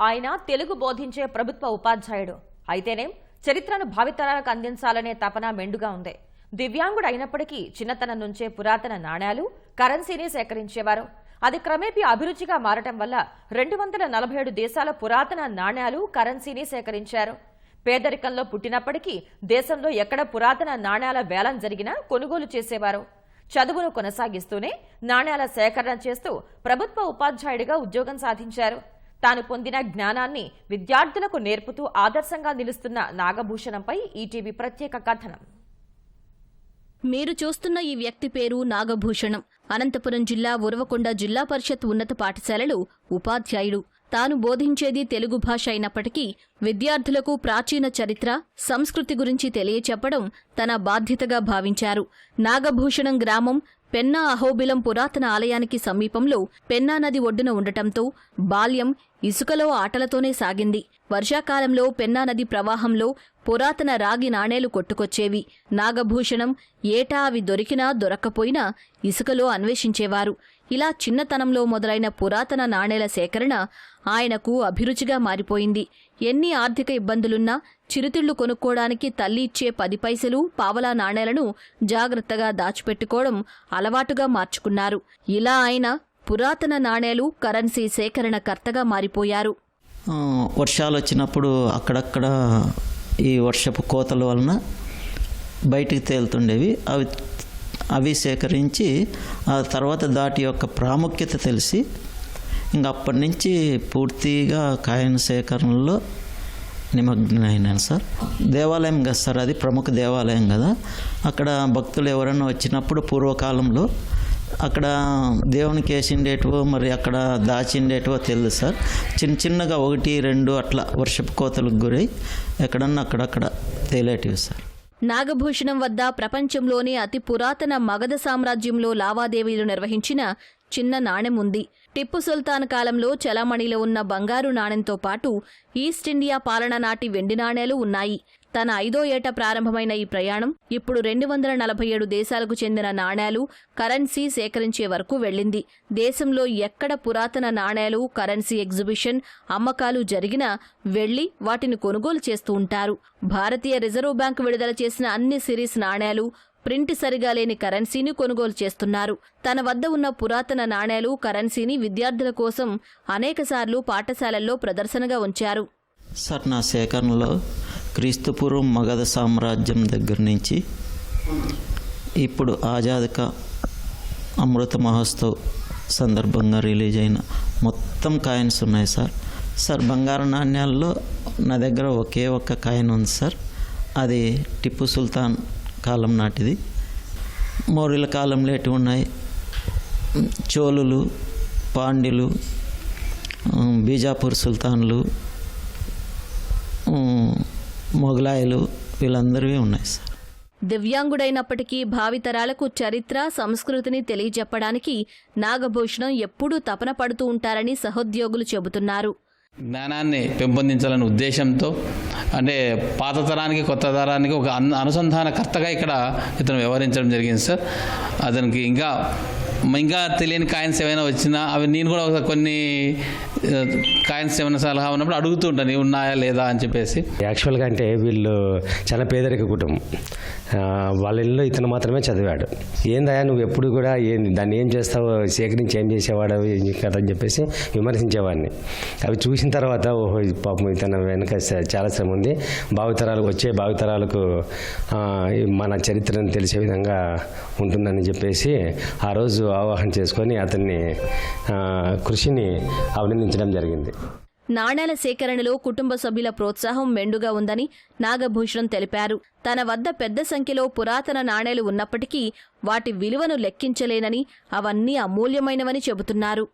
ఆయన తెలుగు బోధించే ప్రభుత్వ ఉపాధ్యాయుడు. అయితేనేం చరిత్రను భావితరాలకు అందించాలనే తపన మెండుగా ఉంది. దివ్యాంగుడు అయినప్పటికీ చిన్నతనం నుంచే పురాతన నాణ్యాలు కరెన్సీని సేకరించేవారు. అది క్రమేపీ అభిరుచిగా మారటం వల్ల రెండు వందల నలభై ఏడు దేశాల పురాతన నాణ్యాలు కరెన్సీని సేకరించారు. పేదరికంలో పుట్టినప్పటికీ దేశంలో ఎక్కడ పురాతన నాణ్యాల వేలం జరిగినా కొనుగోలు చేసేవారు. చదువును కొనసాగిస్తూనే నాణ్యాల సేకరణ చేస్తూ ప్రభుత్వ ఉపాధ్యాయుడిగా ఉద్యోగం సాధించారు. తాను పొందిన జ్ఞానాన్ని విద్యార్థులకు నేర్పుతూ ఆదర్శంగా నిలుస్తున్న నాగభూషణంపై ఈటీవీ ప్రత్యేక కథనం. మీరు చూస్తున్న ఈ వ్యక్తి పేరు నాగభూషణం. అనంతపురం జిల్లా ఉరవకొండ జిల్లా పరిషత్ ఉన్నత పాఠశాలలో ఉపాధ్యాయుడు. తాను బోధించేది తెలుగు భాష అయినప్పటికీ విద్యార్థులకు ప్రాచీన చరిత్ర సంస్కృతి గురించి తెలియచెప్పడం తన బాధ్యతగా భావించారు. నాగభూషణం గ్రామం పెన్నా అహోబిలం పురాతన ఆలయానికి సమీపంలో పెన్నా నది ఒడ్డున ఉండటంతో బాల్యం ఇసుకలో ఆటలతోనే సాగింది. వర్షాకాలంలో పెన్నా నది ప్రవాహంలో పురాతన రాగి నాణేలు కొట్టుకొచ్చేవి. నాగభూషణం ఏటా అవి దొరికినా దొరక్కపోయినా ఇసుకలో అన్వేషించేవారు. ఇలా చిన్నతనంలో మొదలైన పురాతన నాణేల సేకరణ ఆయనకు అభిరుచిగా మారిపోయింది. ఎన్ని ఆర్థిక ఇబ్బందులున్నా చిరుతిళ్ళు కొనుక్కోడానికి తల్లి ఇచ్చే పది పైసలు పావలా నాణేలను జాగ్రత్తగా దాచిపెట్టుకోవడం అలవాటుగా మార్చుకున్నారు. ఇలా ఆయన పురాతన నాణేలు కరెన్సీ సేకరణకర్తగా మారిపోయారు. వర్షాలు వచ్చినప్పుడు అక్కడక్కడ ఈ వర్షపు కోతల వలన బయటికి తేలుతుండేవి. అవి అవి సేకరించి ఆ తర్వాత దాటి యొక్క ప్రాముఖ్యత తెలిసి ఇంక అప్పటి నుంచి పూర్తిగా కాయన సేకరణలో నిమగ్నమైనాను సార్. దేవాలయం కదా సార్ అది ప్రముఖ దేవాలయం కదా. అక్కడ భక్తులు ఎవరైనా వచ్చినప్పుడు పూర్వకాలంలో అక్కడ దేవునికి వేసిండేటివో మరి అక్కడ దాచిండేటివో తెలియదు సార్. చిన్న చిన్నగా ఒకటి రెండు అట్లా వర్షపు కోతలకు గురై ఎక్కడన్నా అక్కడక్కడ తేలేటివి సార్. నాగభూషణం వద్ద ప్రపంచంలోనే అతి పురాతన మగధ సామ్రాజ్యంలో లావాదేవీలు నిర్వహించిన చిన్న నాణెం ఉంది. టిప్పు సుల్తాన్ కాలంలో చలామణిలో ఉన్న బంగారు నాణెంతో పాటు ఈస్ట్ ఇండియా పాలన నాటి వెండి నాణేలు ఉన్నాయి. తన ఐదో ఏట ప్రారంభమైన ఈ ప్రయాణం ఇప్పుడు రెండు వందల నలభై ఏడు దేశాలకు చెందిన నాణేలు కరెన్సీ సేకరించే వరకు వెళ్ళింది. దేశంలో ఎక్కడ పురాతన నాణేలు కరెన్సీ ఎగ్జిబిషన్ అమ్మకాలు జరిగినా వెళ్ళి వాటిని కొనుగోలు చేస్తూ ఉంటారు. భారతీయ రిజర్వ్ బ్యాంకు విడుదల చేసిన అన్ని సిరీస్ నాణేలు ప్రింట్ సరిగా లేని కరెన్సీని కొనుగోలు చేస్తున్నారు. తన వద్ద ఉన్న పురాతన నాణేలు కరెన్సీని విద్యార్థుల కోసం అనేకసార్లు పాఠశాలల్లో ప్రదర్శనగా ఉంచారు. సార్ నా సేకరణలో క్రీస్తుపూర్వం మగధ సామ్రాజ్యం దగ్గర నుంచి ఇప్పుడు ఆజాదక అమృత మహోత్సవ్ సందర్భంగా రిలీజ్ అయిన మొత్తం కాయిన్స్ ఉన్నాయి సార్. సార్ బంగారు నాణ్యాల్లో నా దగ్గర ఒకే ఒక్క కాయిన్ ఉంది సార్. అది టిప్పు సుల్తాన్ కాలం నాటిది. మౌర్యుల కాలంలో ఎటు ఉన్నాయి చోళులు పాండ్యులు బీజాపూర్ సుల్తాన్లు ఉమ్, మొఘలాయులు వీళ్ళందరివి ఉన్నాయి సార్. దివ్యాంగుడైనప్పటికీ భావితరాలకు చరిత్ర సంస్కృతిని తెలియజెప్పడానికి నాగభూషణం ఎప్పుడూ తపన పడుతూ ఉంటారని సహోద్యోగులు చెబుతున్నారు. జ్ఞానాన్ని పెంపొందించాలనే ఉద్దేశంతో అంటే పాత తరానికి కొత్త తరానికి ఒక అను అనుసంధానకర్తగా ఇక్కడ ఇతను వ్యవహరించడం జరిగింది సార్. అతనికి ఇంకా ఇంకా తెలియని కాయిన్స్ ఏమైనా వచ్చినా అవి నేను కూడా కొన్ని కాయిన్స్ ఏమైనా సలహా ఉన్నప్పుడు అడుగుతూ ఉంటాను ఉన్నాయా లేదా? అని చెప్పేసి. యాక్చువల్గా అంటే వీళ్ళు చాలా పేదరిక కుటుంబం. వాళ్ళ ఇల్లు ఇతను మాత్రమే చదివాడు. ఏందయ్యా నువ్వు ఎప్పుడు కూడా ఏం దాన్ని ఏం చేస్తావు? సేకరించి ఏం చేసేవాడు? కదా అని చెప్పేసి విమర్శించేవాడిని. అవి చూసిన తర్వాత ఓహో పాపం ఇతను వెనక చాలా శ్రమ ఉంది. భావితరాలకు వచ్చే భావితరాలకు మన చరిత్రను తెలిసే విధంగా ఉంటుందని చెప్పేసి ఆ రోజు అవగాహన చేసుకొని అతన్ని కృషిని అభినందించడం జరిగింది. నాణేల సేకరణలో కుటుంబ సభ్యుల ప్రోత్సాహం మెండుగా ఉందని నాగభూషణం తెలిపారు. తన వద్ద పెద్ద సంఖ్యలో పురాతన నాణేలు ఉన్నప్పటికీ వాటి విలువను లెక్కించలేనని అవన్నీ అమూల్యమైనవని చెబుతున్నారు.